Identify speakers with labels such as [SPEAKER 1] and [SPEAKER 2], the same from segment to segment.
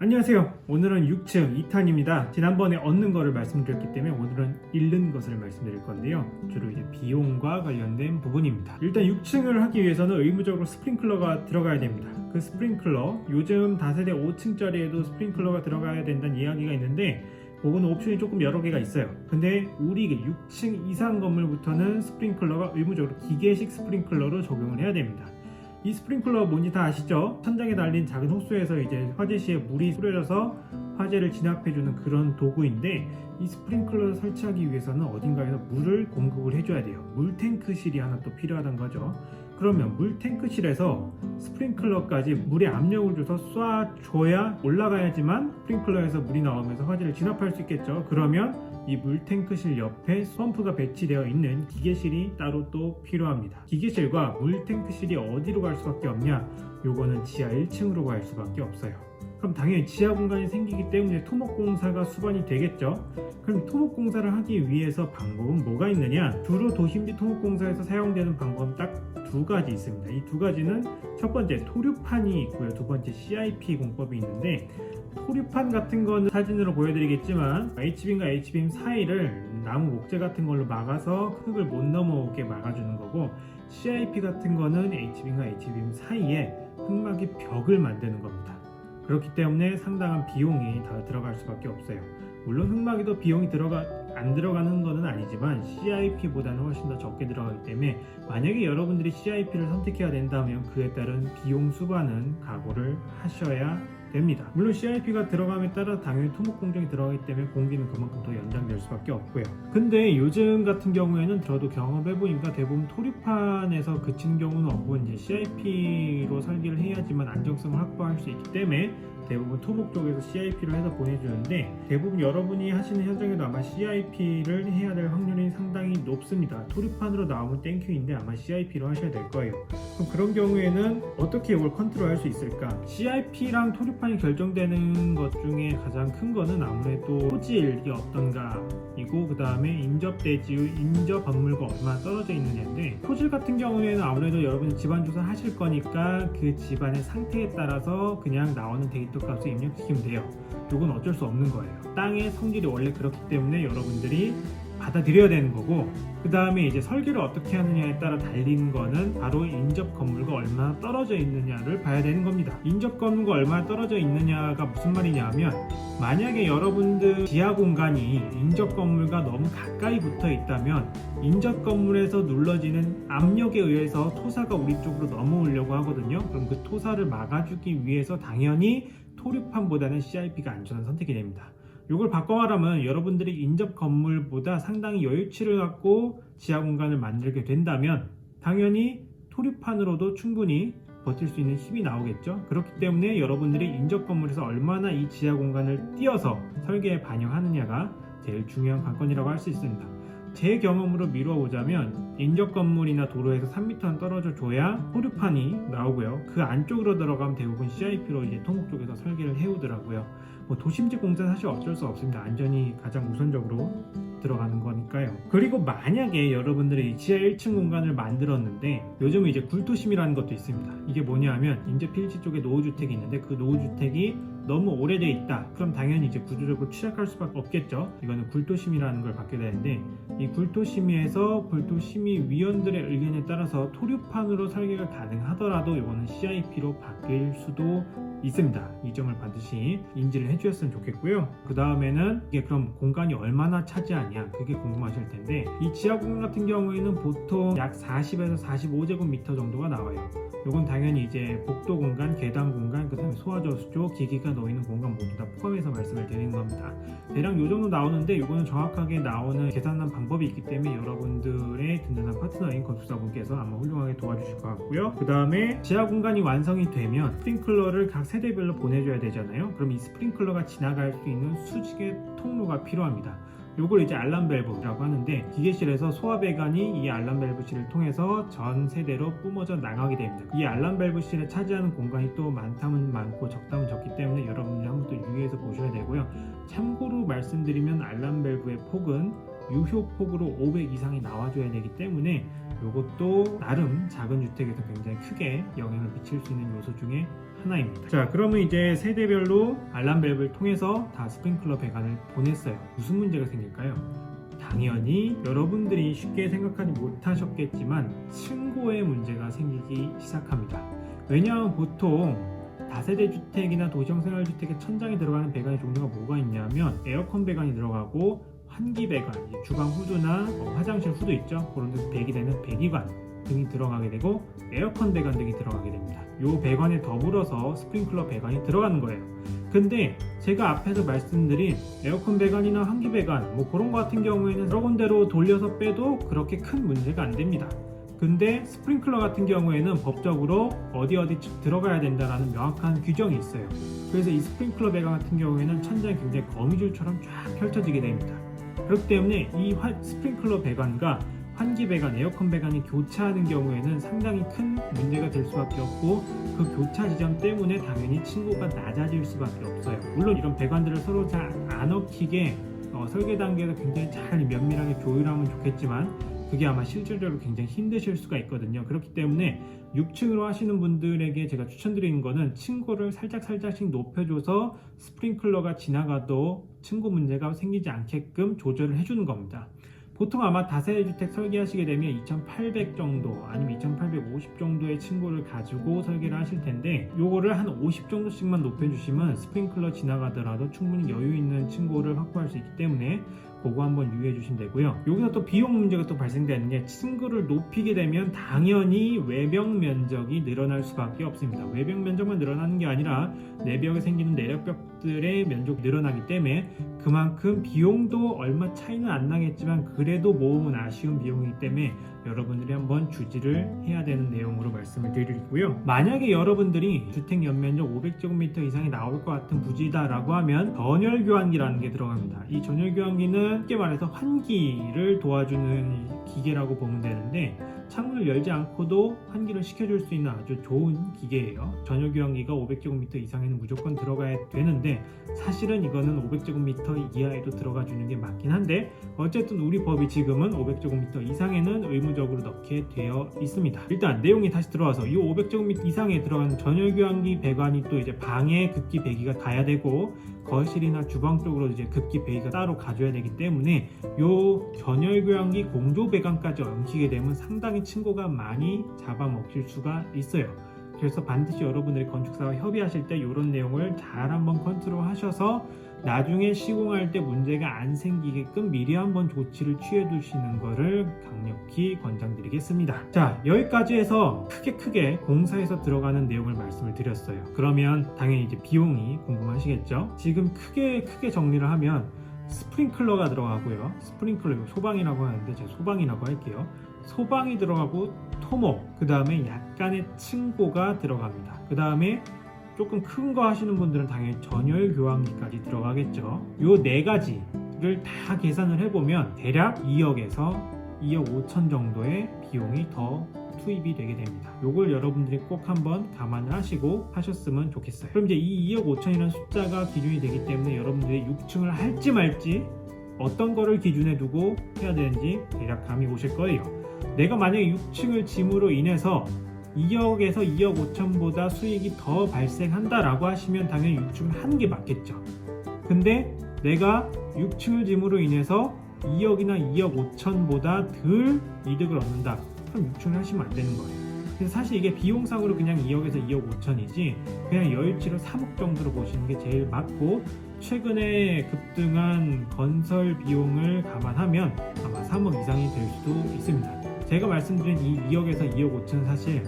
[SPEAKER 1] 안녕하세요. 오늘은 6층 2탄입니다. 지난번에 얻는 거를 말씀드렸기 때문에 오늘은 잃는 것을 말씀드릴 건데요. 주로 이제 비용과 관련된 부분입니다. 일단 6층을 하기 위해서는 의무적으로 스프링클러가 들어가야 됩니다. 그 스프링클러, 요즘 다세대 5층짜리에도 스프링클러가 들어가야 된다는 이야기가 있는데 그거는 옵션이 조금 여러 개가 있어요. 근데 우리 6층 이상 건물부터는 스프링클러가 의무적으로 기계식 스프링클러로 적용을 해야 됩니다. 이 스프링클러 다 아시죠? 천장에 달린 작은 호스에서 이제 화재 시에 물이 뿌려져서 화재를 진압해주는 그런 도구인데 이 스프링클러를 설치하기 위해서는 어딘가에서 물을 공급을 해줘야 돼요. 물탱크실이 하나 또 필요하단 거죠. 그러면 물탱크실에서 스프링클러까지 물의 압력을 줘서 쏴줘야 올라가야지만 스프링클러에서 물이 나오면서 화재를 진압할 수 있겠죠. 그러면 이 물탱크실 옆에 펌프가 배치되어 있는 기계실이 따로 또 필요합니다. 기계실과 물탱크실이 어디로 갈 수밖에 없냐? 요거는 지하 1층으로 갈 수밖에 없어요. 그럼 당연히 지하 공간이 생기기 때문에 토목공사가 수반이 되겠죠. 그럼 토목공사를 하기 위해서 방법은 뭐가 있느냐? 주로 도심지 토목공사에서 사용되는 방법은 딱 두 가지 있습니다. 이 두 가지는 첫 번째 토류판이 있고요. 두 번째 CIP 공법이 있는데 토류판 같은 거는 사진으로 보여드리겠지만 H빔과 H빔 사이를 나무 목재 같은 걸로 막아서 흙을 못 넘어오게 막아주는 거고 CIP 같은 거는 H빔과 H빔 사이에 흙막이 벽을 만드는 겁니다. 그렇기 때문에 상당한 비용이 다 들어갈 수밖에 없어요. 물론 흙막이도 비용이 들어가 안 들어가는 것은 아니지만 CIP보다는 훨씬 더 적게 들어가기 때문에 만약에 여러분들이 CIP를 선택해야 된다면 그에 따른 비용 수반은 각오를 하셔야 됩니다. 물론 CIP가 들어감에 따라 당연히 토목 공정이 들어가기 때문에 공기는 그만큼 더 연장될 수밖에 없고요. 근데 요즘 같은 경우에는 저도 경험해 보니까 대부분 토류판에서 그치는 경우는 없고 이제 CIP로 설계를 해야지만 안정성을 확보할 수 있기 때문에 대부분 토목 쪽에서 CIP를 해서 보내주는데 대부분 여러분이 하시는 현장에도 아마 CIP를 해야 될 확률이 상당히 높습니다. 토류판으로 나오면 땡큐인데 아마 CIP로 하셔야 될 거예요. 그럼 그런 경우에는 어떻게 이걸 컨트롤할 수 있을까? CIP랑 토류판이 결정되는 것 중에 가장 큰 거는 아무래도 토질이 어떤가 이고 그 다음에 인접 대지의 인접 건물과 얼마나 떨어져 있느냐인데 토질 같은 경우에는 아무래도 여러분이 집안 조사 하실 거니까 그 집안의 상태에 따라서 그냥 나오는 데이터 값을 입력시키면 돼요. 이건 어쩔 수 없는 거예요. 땅의 성질이 원래 그렇기 때문에 여러분들이 받아들여야 되는 거고 그 다음에 이제 설계를 어떻게 하느냐에 따라 달리는 거는 바로 인접 건물과 얼마나 떨어져 있느냐를 봐야 되는 겁니다. 인접 건물과 얼마나 떨어져 있느냐가 무슨 말이냐면 만약에 여러분들 지하 공간이 인접 건물과 너무 가까이 붙어 있다면 인접 건물에서 눌러지는 압력에 의해서 토사가 우리 쪽으로 넘어오려고 하거든요. 그럼 그 토사를 막아주기 위해서 당연히 토류판보다는 CIP가 안전한 선택이 됩니다. 이걸 바꿔 말하면 여러분들이 인접 건물보다 상당히 여유치를 갖고 지하 공간을 만들게 된다면 당연히 토류판으로도 충분히 버틸 수 있는 힘이 나오겠죠. 그렇기 때문에 여러분들이 인접 건물에서 얼마나 이 지하 공간을 띄어서 설계에 반영하느냐가 제일 중요한 관건이라고 할 수 있습니다. 제 경험으로 미루어 보자면 인접 건물이나 도로에서 3m는 떨어져 줘야 토류판이 나오고요. 그 안쪽으로 들어가면 대부분 CIP로 이제 토목 쪽에서 설계를 해오더라고요. 뭐 도심지 공사는 사실 어쩔 수 없습니다. 안전이 가장 우선적으로 들어가는 거니까요. 그리고 만약에 여러분들이 지하 1층 공간을 만들었는데 요즘은 이제 굴토심이라는 것도 있습니다. 이게 뭐냐면 인제 필지 쪽에 노후주택이 있는데 그 노후주택이 너무 오래돼 있다. 그럼 당연히 이제 구조적으로 취약할 수밖에 없겠죠. 이거는 굴토심이라는 걸 받게 되는데 이 굴토심의에서 굴토심의 위원들의 의견에 따라서 토류판으로 설계가 가능하더라도 이거는 CIP로 바뀔 수도 있습니다. 이 점을 반드시 인지를 해주셨으면 좋겠고요. 그 다음에는 이게 그럼 공간이 얼마나 차지하냐 그게 궁금하실 텐데 이 지하 공간 같은 경우에는 보통 약 40에서 45제곱미터 정도가 나와요. 이건 당연히 이제 복도 공간, 계단 공간, 그 다음에 소화저수조, 기기가 놓이는 공간 모두 다 포함해서 말씀을 드리는 겁니다. 대략 이 정도 나오는데 이거는 정확하게 나오는 계산한 방법이 있기 때문에 여러분들의 든든한 파트너인 건축사분께서 아마 훌륭하게 도와주실 것 같고요. 그 다음에 지하 공간이 완성이 되면 스프링클러를 각 세대별로 보내줘야 되잖아요. 그럼 이 스프링클러가 지나갈 수 있는 수직의 통로가 필요합니다. 요걸 이제 알람 밸브라고 하는데 기계실에서 소화 배관이 이 알람 밸브실을 통해서 전 세대로 뿜어져 나가게 됩니다. 이 알람 밸브실에 차지하는 공간이 또 많다면 많고 적다면 적기 때문에 여러분들이 한번 또 유의해서 보셔야 되고요. 참고로 말씀드리면 알람 밸브의 폭은 유효 폭으로 500 이상이 나와줘야 되기 때문에 이것도 나름 작은 주택에서 굉장히 크게 영향을 미칠 수 있는 요소 중에 하나입니다. 자, 그러면 이제 세대별로 알람 밸브를 통해서 다 스프링클러 배관을 보냈어요. 무슨 문제가 생길까요? 당연히 여러분들이 쉽게 생각하지 못하셨겠지만 층고에 문제가 생기기 시작합니다. 왜냐하면 보통 다세대 주택이나 도시형 생활주택의 천장에 들어가는 배관의 종류가 뭐가 있냐면 에어컨 배관이 들어가고 환기 배관, 주방 후드나 어, 화장실 후드 있죠. 그런 데서 배기 되는 배기관 등이 들어가게 되고 에어컨 배관 등이 들어가게 됩니다. 이 배관에 더불어서 스프링클러 배관이 들어가는 거예요. 근데 제가 앞에서 말씀드린 에어컨 배관이나 환기 배관 뭐 그런 거 같은 경우에는 여러 군데로 돌려서 빼도 그렇게 큰 문제가 안 됩니다. 근데 스프링클러 같은 경우에는 법적으로 어디 어디 들어가야 된다라는 명확한 규정이 있어요. 그래서 이 스프링클러 배관 같은 경우에는 천장이 굉장히 거미줄처럼 쫙 펼쳐지게 됩니다. 그렇기 때문에 이 환- 스프링클러 배관과 환기 배관, 에어컨 배관이 교차하는 경우에는 상당히 큰 문제가 될 수밖에 없고 그 교차 지점 때문에 당연히 층고가 낮아질 수밖에 없어요. 물론 이런 배관들을 서로 잘안 엉키게 어, 설계 단계에서 굉장히 잘 면밀하게 조율하면 좋겠지만 그게 아마 실질적으로 굉장히 힘드실 수가 있거든요. 그렇기 때문에 6층으로 하시는 분들에게 제가 추천드리는 거는 층고를 살짝 살짝씩 높여줘서 스프링클러가 지나가도 층고 문제가 생기지 않게끔 조절을 해주는 겁니다. 보통 아마 다세대 주택 설계하시게 되면 2,800 정도 아니면 2,850 정도의 층고를 가지고 설계를 하실 텐데 요거를 한 50 정도씩만 높여주시면 스프링클러 지나가더라도 충분히 여유 있는 층고를 확보할 수 있기 때문에 그거 한번 유의해 주시면 되고요. 여기서 또 비용 문제가 또 발생되는 게 층고를 높이게 되면 당연히 외벽 면적이 늘어날 수밖에 없습니다. 외벽 면적만 늘어나는 게 아니라 내벽에 생기는 내력벽들의 면적이 늘어나기 때문에 그만큼 비용도 얼마 차이는 안 나겠지만 그 래도 모으면 아쉬운 비용이기 때문에 여러분들이 한번 주지를 해야 되는 내용으로 말씀을 드리고요. 만약에 여러분들이 주택 연면적 500제곱미터 이상이 나올 것 같은 부지다라고 하면 전열 교환기라는 게 들어갑니다. 이 전열 교환기는 쉽게 말해서 환기를 도와주는 기계라고 보면 되는데 창문을 열지 않고도 환기를 시켜줄 수 있는 아주 좋은 기계예요. 전열 교환기가 500제곱미터 이상에는 무조건 들어가야 되는데 사실은 이거는 500제곱미터 이하에도 들어가 주는 게 맞긴 한데 어쨌든 우리 법이 지금은 500제곱미터 이상에는 의무 적으로 넣게 되어 있습니다. 일단 내용이 다시 들어와서 이 500제곱미터 이상에 들어가는 전열 교환기 배관이 또 이제 방에 급기 배기가 가야 되고 거실이나 주방 쪽으로 이제 급기 배기가 따로 가줘야 되기 때문에 요 전열 교환기 공조 배관까지 엉키게 되면 상당히 층고가 많이 잡아먹힐 수가 있어요. 그래서 반드시 여러분들이 건축사와 협의하실 때 이런 내용을 잘 한번 컨트롤 하셔서 나중에 시공할 때 문제가 안 생기게끔 미리 한번 조치를 취해 두시는 것을 강력히 권장드리겠습니다. 자, 여기까지 해서 크게 크게 공사에서 들어가는 내용을 말씀을 드렸어요. 그러면 당연히 이제 비용이 궁금하시겠죠? 지금 크게 크게 정리를 하면 스프링클러가 들어가고요. 스프링클러 소방이라고 하는데 제가 소방이라고 할게요. 소방이 들어가고 토목, 그 다음에 약간의 층고가 들어갑니다. 그 다음에 조금 큰 거 하시는 분들은 당연히 전열 교환기까지 들어가겠죠. 요 네 가지를 다 계산을 해보면 대략 2억에서 2억 5천 정도의 비용이 더 투입이 되게 됩니다. 요걸 여러분들이 꼭 한번 감안을 하시고 하셨으면 좋겠어요. 그럼 이제 이 2억 5천이라는 숫자가 기준이 되기 때문에 여러분들이 6층을 할지 말지 어떤 거를 기준에 두고 해야 되는지 대략 감이 오실 거예요. 내가 만약에 6층을 짐으로 인해서 2억에서 2억 5천보다 수익이 더 발생한다라고 하시면 당연히 6층을 하는 게 맞겠죠. 근데 내가 6층을 짐으로 인해서 2억이나 2억 5천보다 덜 이득을 얻는다. 그럼 6층을 하시면 안 되는 거예요. 그래서 사실 이게 비용상으로 그냥 2억에서 2억 5천이지 그냥 여유치로 3억 정도로 보시는 게 제일 맞고 최근에 급등한 건설 비용을 감안하면 아마 3억 이상이 될 수도 있습니다. 제가 말씀드린 이 2억에서 2억 5천 사실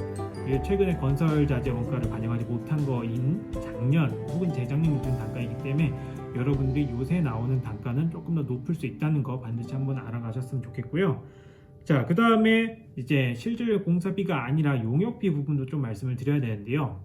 [SPEAKER 1] 이게 최근에 건설 자재 원가를 반영하지 못한 거인 작년 혹은 재작년 기준 단가이기 때문에 여러분들이 요새 나오는 단가는 조금 더 높을 수 있다는 거 반드시 한번 알아가셨으면 좋겠고요. 자, 그 다음에 이제 실질 공사비가 아니라 용역비 부분도 좀 말씀을 드려야 되는데요.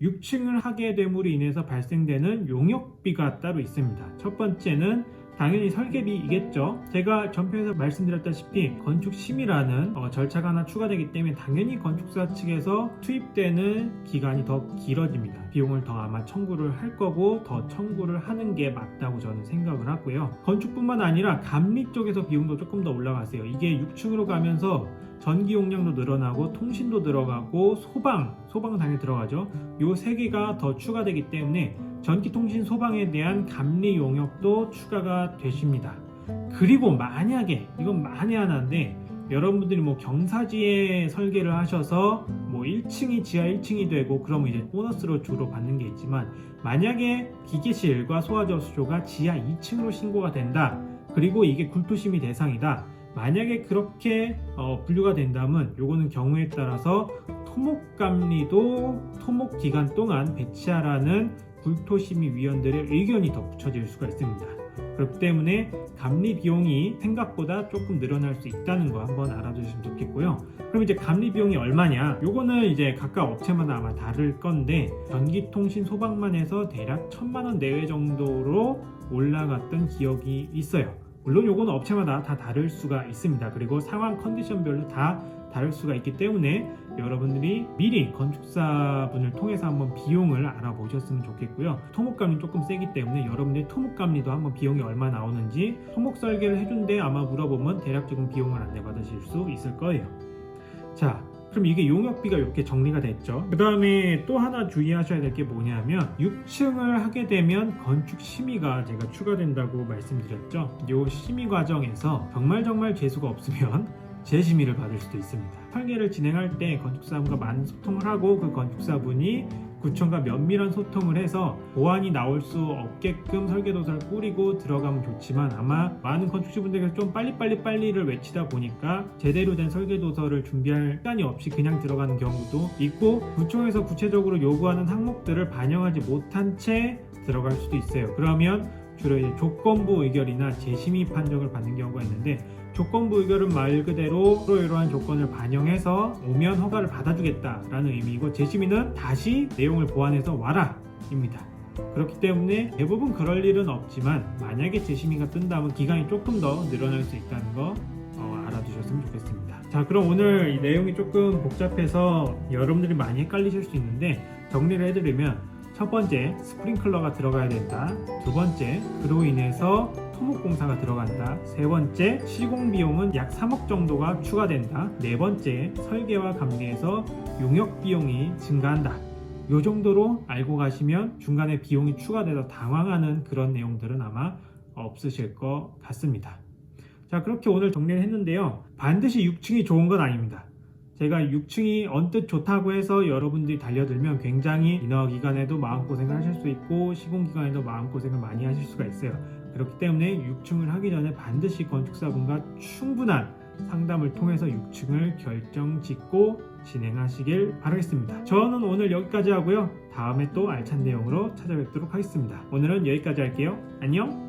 [SPEAKER 1] 6층을 하게 됨으로 인해서 발생되는 용역비가 따로 있습니다. 첫 번째는 당연히 설계비이겠죠. 제가 전편에서 말씀드렸다시피 건축심의라는 어, 절차가 하나 추가되기 때문에 당연히 건축사 측에서 투입되는 기간이 더 길어집니다. 비용을 더 아마 청구를 할 거고 더 청구를 하는 게 맞다고 저는 생각을 하고요. 건축뿐만 아니라 감리 쪽에서 비용도 조금 더 올라가세요. 이게 6층으로 가면서 전기 용량도 늘어나고 통신도 들어가고 소방, 소방 당연히 들어가죠. 요 세 개가 더 추가되기 때문에 전기 통신 소방에 대한 감리 용역도 추가가 되십니다. 그리고 만약에 이건 만에 하나인데 여러분들이 뭐 경사지에 설계를 하셔서 뭐 1층이 지하 1층이 되고 그러면 이제 보너스로 주로 받는 게 있지만 만약에 기계실과 소화저수조가 지하 2층으로 신고가 된다. 그리고 이게 굴토심의 대상이다. 만약에 그렇게 어, 분류가 된다면 요거는 경우에 따라서 토목감리도 토목 기간 동안 배치하라는 굴토심의 위원들의 의견이 더 붙여질 수가 있습니다. 그렇기 때문에 감리 비용이 생각보다 조금 늘어날 수 있다는 거 한번 알아두시면 좋겠고요. 그럼 이제 감리 비용이 얼마냐? 요거는 이제 각각 업체마다 아마 다를 건데 전기통신 소방만 해서 대략 천만 원 내외 정도로 올라갔던 기억이 있어요. 물론 요거는 업체마다 다 다를 수가 있습니다. 그리고 상황 컨디션별로 다 다를 수가 있기 때문에 여러분들이 미리 건축사분을 통해서 한번 비용을 알아보셨으면 좋겠고요. 토목감리 조금 세기 때문에 여러분들이 토목감리도 한번 비용이 얼마 나오는지 토목 설계를 해준데 아마 물어보면 대략적인 비용을 안내 받으실 수 있을 거예요. 자, 그럼 이게 용역비가 이렇게 정리가 됐죠. 그 다음에 또 하나 주의하셔야 될 게 뭐냐면 6층을 하게 되면 건축 심의가 제가 추가된다고 말씀드렸죠. 이 심의 과정에서 정말 정말 재수가 없으면 재심의를 받을 수도 있습니다. 설계를 진행할 때 건축사분과 많은 소통을 하고 그 건축사분이 구청과 면밀한 소통을 해서 보완이 나올 수 없게끔 설계도서를 꾸리고 들어가면 좋지만 아마 많은 건축주분들께서 좀 빨리빨리 빨리를 외치다 보니까 제대로 된 설계도서를 준비할 시간이 없이 그냥 들어가는 경우도 있고 구청에서 구체적으로 요구하는 항목들을 반영하지 못한 채 들어갈 수도 있어요. 그러면 주로 이제 조건부 의결이나 재심의 판정을 받는 경우가 있는데 조건부 의결은 말 그대로 이러이러한 조건을 반영해서 오면 허가를 받아주겠다라는 의미이고 재심의는 다시 내용을 보완해서 와라 입니다. 그렇기 때문에 대부분 그럴 일은 없지만 만약에 재심의가 뜬다면 기간이 조금 더 늘어날 수 있다는 거 어, 알아두셨으면 좋겠습니다. 자 그럼 오늘 이 내용이 조금 복잡해서 여러분들이 많이 헷갈리실 수 있는데 정리를 해드리면 첫 번째 스프링클러가 들어가야 된다. 두 번째 그로 인해서 토목공사가 들어간다. 세 번째 시공 비용은 약 3억 정도가 추가된다. 네 번째 설계와 감리에서 용역 비용이 증가한다. 요 정도로 알고 가시면 중간에 비용이 추가돼서 당황하는 그런 내용들은 아마 없으실 것 같습니다. 자 그렇게 오늘 정리를 했는데요. 반드시 6층이 좋은 건 아닙니다. 제가 6층이 언뜻 좋다고 해서 여러분들이 달려들면 굉장히 인허 기간에도 마음고생을 하실 수 있고 시공 기간에도 마음고생을 많이 하실 수가 있어요. 그렇기 때문에 6층을 하기 전에 반드시 건축사분과 충분한 상담을 통해서 6층을 결정 짓고 진행하시길 바라겠습니다. 저는 오늘 여기까지 하고요. 다음에 또 알찬 내용으로 찾아뵙도록 하겠습니다. 오늘은 여기까지 할게요. 안녕!